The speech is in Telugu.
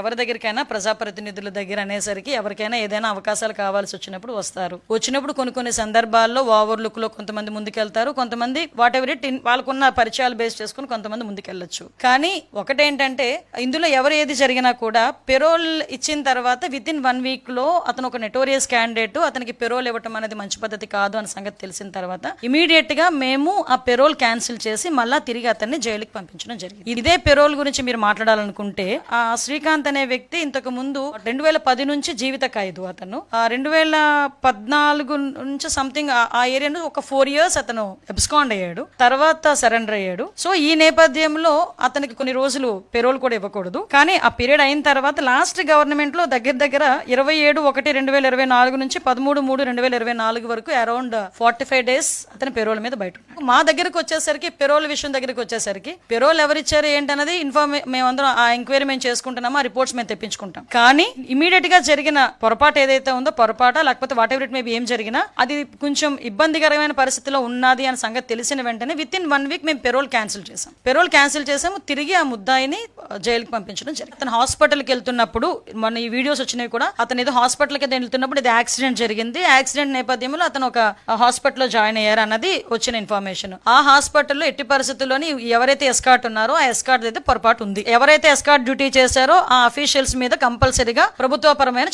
ఎవరి దగ్గరికైనా ప్రజాప్రతినిధుల దగ్గర అనేసరికి ఎవరికైనా ఏదైనా అవకాశాలు కావాల్సి వచ్చినప్పుడు వస్తారు. వచ్చినప్పుడు కొన్ని కొన్ని సందర్భాల్లో ఓవర్ లుక్లో కొంతమంది ముందుకెళ్తారు. కొంతమంది వాట్ ఎవర్ ఇట్ వాళ్ళకున్న పరిచయాలు బేస్ చేసుకుని కొంతమంది ముందుకెళ్ళొచ్చు. కానీ ఒకటేంటంటే ఇందులో ఎవరు ఏది జరిగినా కూడా పెరోల్ ఇచ్చిన తర్వాత విత్ ఇన్ వన్ వీక్లో అతను ఒక నెటోరియస్ క్యాండిడేట్ అతనికి పెరోల్ ఇవ్వటం అనేది మంచి పద్ధతి కాదు అనే సంగతి తెలిసిన తర్వాత ఇమీడియట్గా మేము ఆ పెరోల్ క్యాన్సిల్ చేసి మళ్ళా తిరిగి అతన్ని జైలుకి పంపించడం జరిగింది. ఇదే పెరోల్ గురించి మీరు మాట్లాడాలనుకుంటే ఆ శ్రీకాంత్ అనే వ్యక్తి ఇంతకు ముందు రెండు వేల పది నుంచి జీవిత ఖైదు అతను. ఆ రెండు వేల పద్నాలుగు నుంచి సంథింగ్ ఆ ఏరియాను ఒక ఫోర్ ఇయర్స్ అతను ఎబ్స్కాండ్ అయ్యాడు. తర్వాత సరెండర్ అయ్యాడు. సో ఈ నేపథ్యంలో అతనికి కొన్ని రోజులు పెరోల్ కూడా ఇవ్వకూడదు. కానీ ఆ పీరియడ్ అయిన తర్వాత లాస్ట్ గవర్నమెంట్లో దగ్గర దగ్గర ఇరవై ఏడు ఒకటి రెండు వేల ఇరవై నాలుగు నుంచి పదమూడు మూడు రెండు వేల ఇరవై నాలుగు వరకు అరౌండ్ ఫార్టీ ఫైవ్ డేస్ అతని పెరోల్ మీద బయట మా దగ్గరకు వచ్చేసరికి పెరోల్ విషయం దగ్గరికి వచ్చేసరికి పెరోల్ ఎవరిచ్చారు ఏంటన్నది ఇన్ఫార్మే మేమందరం ఆ ఎంక్వైరీ మేము చేసుకుంటున్నామో రిపోర్ట్స్ మేము తెప్పించుకుంటాం. కానీ ఇమీడియట్గా జరిగిన పొరపాటు ఏదైతే ఉందో పొరపాట లేకపోతే వాట్ ఎవర్ ఇట్ మేబీ ఏం జరిగినా అది కొంచెం ఇబ్బందికరమైన పరిస్థితిలో ఉన్నది అనే సంగతి తెలిసిన వెంటనే విత్ ఇన్ వన్ వీక్ మేము పెరోల్ క్యాన్సిల్ చేసాం పెరోల్ క్యాన్సిల్ చేసాము తిరిగి ఆ ముద్దాయిని జైలుకి పంపించడం జరిగింది. అతను హాస్పిటల్కి వెళ్తున్నప్పుడు మన ఈ వీడియోస్ వచ్చినవి కూడా అతను ఏదో హాస్పిటల్కి వెళ్తున్నప్పుడు ఇది యాక్సిడెంట్ జరిగింది. యాక్సిడెంట్ నేపథ్యంలో అతను ఒక హాస్పిటల్లో జాయిన్ అయ్యారు అన్నది వచ్చిన ఇన్ఫర్మేషన్. ఆ హాస్పిటల్లో ఎట్టి పరిస్థితుల్లోని ఎవరైతే ఎస్కాట్ ఉన్నారో ఆ ఎస్కాట్ అయితే పొరపాటు ఉంది. ఎవరైతే ఎస్కాట్ డ్యూటీ చేశారో ఆ అఫీషియల్స్ మీద కంపల్సరీగా ప్రభుత్వపరమైన